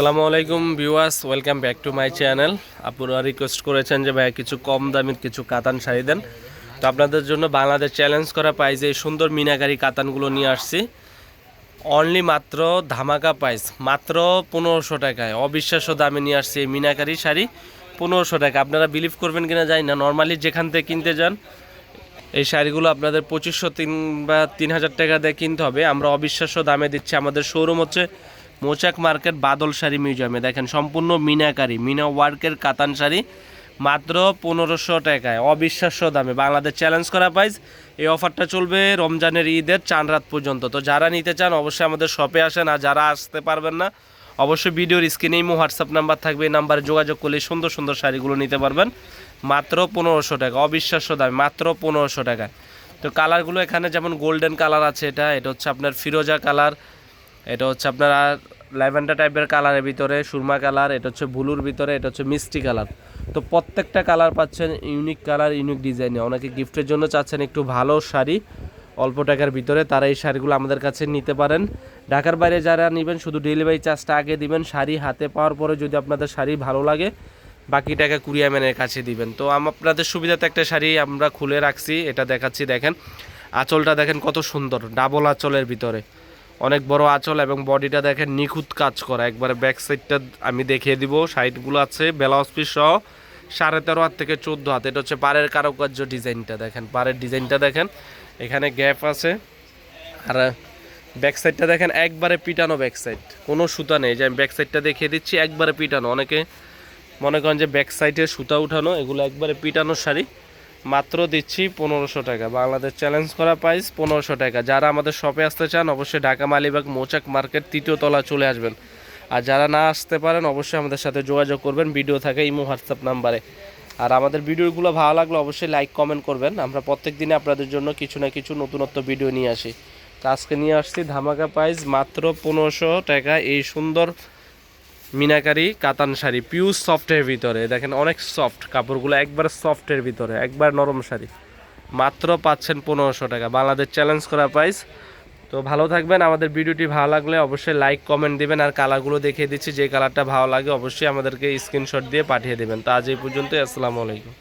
আসসালামু আলাইকুম viewers, welcome back to my channel. আপনারা রিকোয়েস্ট করেছেন যে ভাই কিছু কম দামের কিছু কাতান শাড়ি দেন। তো আপনাদের জন্য বাংলাদেশ চ্যালেঞ্জ করা পাইছে এই সুন্দর মিনাকারি কাতানগুলো নিয়ে আসছি। অনলি মাত্র ধামাকা প্রাইস মাত্র পনেরোশো টাকায়। অবিশ্বাস্য দামে নিয়ে আসছি এই মিনাকারি শাড়ি, পনেরোশো টাকা। আপনারা বিলিভ করবেন কিনা জানি না নর্মালি যেখান থেকে কিনতে যান, এই শাড়িগুলো আপনাদের পঁচিশশো তিন বা তিন হাজার টাকা দিয়ে কিনতে হবে। আমরা অবিশ্বাস্য দামে দিচ্ছি। আমাদের শোরুম হচ্ছে মোচাক মার্কেট বাদল শাড়ি মিউজিয়ামে। দেখেন, সম্পূর্ণ মিনাকারি, মিনা ওয়ার্কের কাতান শাড়ি, মাত্র পনেরোশো টাকায়। অবিশ্বাস্য দামে বাংলাদেশ চ্যালেঞ্জ করা পাইজ এই অফারটা চলবে রমজানের ঈদের চান রাত পর্যন্ত। তো যারা নিতে চান, অবশ্যই আমাদের শপে আসেন। আর যারা আসতে পারবেন না, অবশ্যই ভিডিওর স্ক্রিনেই মো হোয়াটসঅ্যাপ নাম্বার থাকবে। এই নাম্বারে যোগাযোগ করলে সুন্দর সুন্দর শাড়িগুলো নিতে পারবেন। মাত্র পনেরোশো টাকা, অবিশ্বাস্য দামে মাত্র পনেরোশো টাকা তো কালারগুলো এখানে যেমন গোল্ডেন কালার আছে এটা এটা হচ্ছে আপনার ফিরোজা কালার এটা হচ্ছে আপনার ল্যাভেন্ডার টাইপের কালারের ভিতরে, সুরমা কালার, এটা হচ্ছে ব্লুর ভিতরে, এটা হচ্ছে মিষ্টি কালার। তো প্রত্যেকটা কালার পাচ্ছেন, ইউনিক কালার, ইউনিক ডিজাইনে। অনেকে গিফটের জন্য চাচ্ছেন একটু ভালো শাড়ি, অল্প টাকার ভিতরে, তারা এই শাড়িগুলো আমাদের কাছে নিতে পারেন। ঢাকার বাইরে যারা নেবেন, শুধু ডেলিভারি চার্জটা আগে দিবেন, শাড়ি হাতে পাওয়ার পরে যদি আপনাদের শাড়ি ভালো লাগে, বাকি টাকা কুরিয়ার ম্যানের কাছে দিবেন। তো আপনাদের সুবিধাতে একটা শাড়ি আমরা খুলে রাখছি, এটা দেখাচ্ছি, দেখেন। আঁচলটা দেখেন কত সুন্দর, ডাবল আঁচলের ভিতরে। অনেক বড় আঁচল এবং বডিটা দেখেন নিখুঁত কাজ করা। একবারে ব্যাক সাইডটা আমি দেখিয়ে দিব সাইডগুলো আছে ব্লাউজ পিস সহ সাড়ে তেরো হাত থেকে চোদ্দ হাত। এটা হচ্ছে পাড়ের কারুকার্য ডিজাইনটা দেখেন, পাড়ের ডিজাইনটা দেখেন। এখানে গ্যাপ আছে, আর ব্যাক সাইডটা দেখেন একবারে পিটানো ব্যাক সাইড কোনো সুতা নেই, যে আমি ব্যাক সাইডটা দেখিয়ে দিচ্ছি, একবারে পিটানো। অনেকে মনে করেন যে ব্যাক সাইডে সুতা উঠানো, এগুলো একবারে পিটানো শাড়ি। মাত্র দিচ্ছি পনেরোশো টাকা। বাংলাদেশ চ্যালেঞ্জ করা প্রাইস পনেরোশো টাকা। যারা আমাদের শপে আসতে চান, অবশ্যই ঢাকা মালিবাগ মোচাক মার্কেট তৃতীয় তলা চলে আসবেন। আর যারা না আসতে পারেন, অবশ্যই আমাদের সাথে যোগাযোগ করবেন। ভিডিও থাকে ইমো, হোয়াটসঅ্যাপ নাম্বারে। আর আমাদের ভিডিওগুলো ভালো লাগলে অবশ্যই লাইক কমেন্ট করবেন। আমরা প্রত্যেক দিনে আপনাদের জন্য কিছু না কিছু নতুনত্ব ভিডিও নিয়ে আসি। তো আজকে নিয়ে আসছি ধামাকা প্রাইস মাত্র পনেরোশো টাকা। এই সুন্দর মিনাকারি, কাতান শাড়ি পিউর সফটের ভিতরে। দেখেন অনেক সফট কাপড়গুলো একবার সফটের ভিতরে, একবার নরম শাড়ি। মাত্র পাচ্ছেন পনেরোশো টাকা। বাংলাদেশ চ্যালেঞ্জ করা প্রাইস তো ভালো থাকবেন। আমাদের ভিডিওটি ভালো লাগলে অবশ্যই লাইক কমেন্ট দেবেন। আর কালারগুলো দেখিয়ে দিচ্ছি। যে কালারটা ভালো লাগে অবশ্যই আমাদেরকে স্ক্রিনশট দিয়ে পাঠিয়ে দেবেন। তো আজ এই পর্যন্তই। আসসালামু আলাইকুম।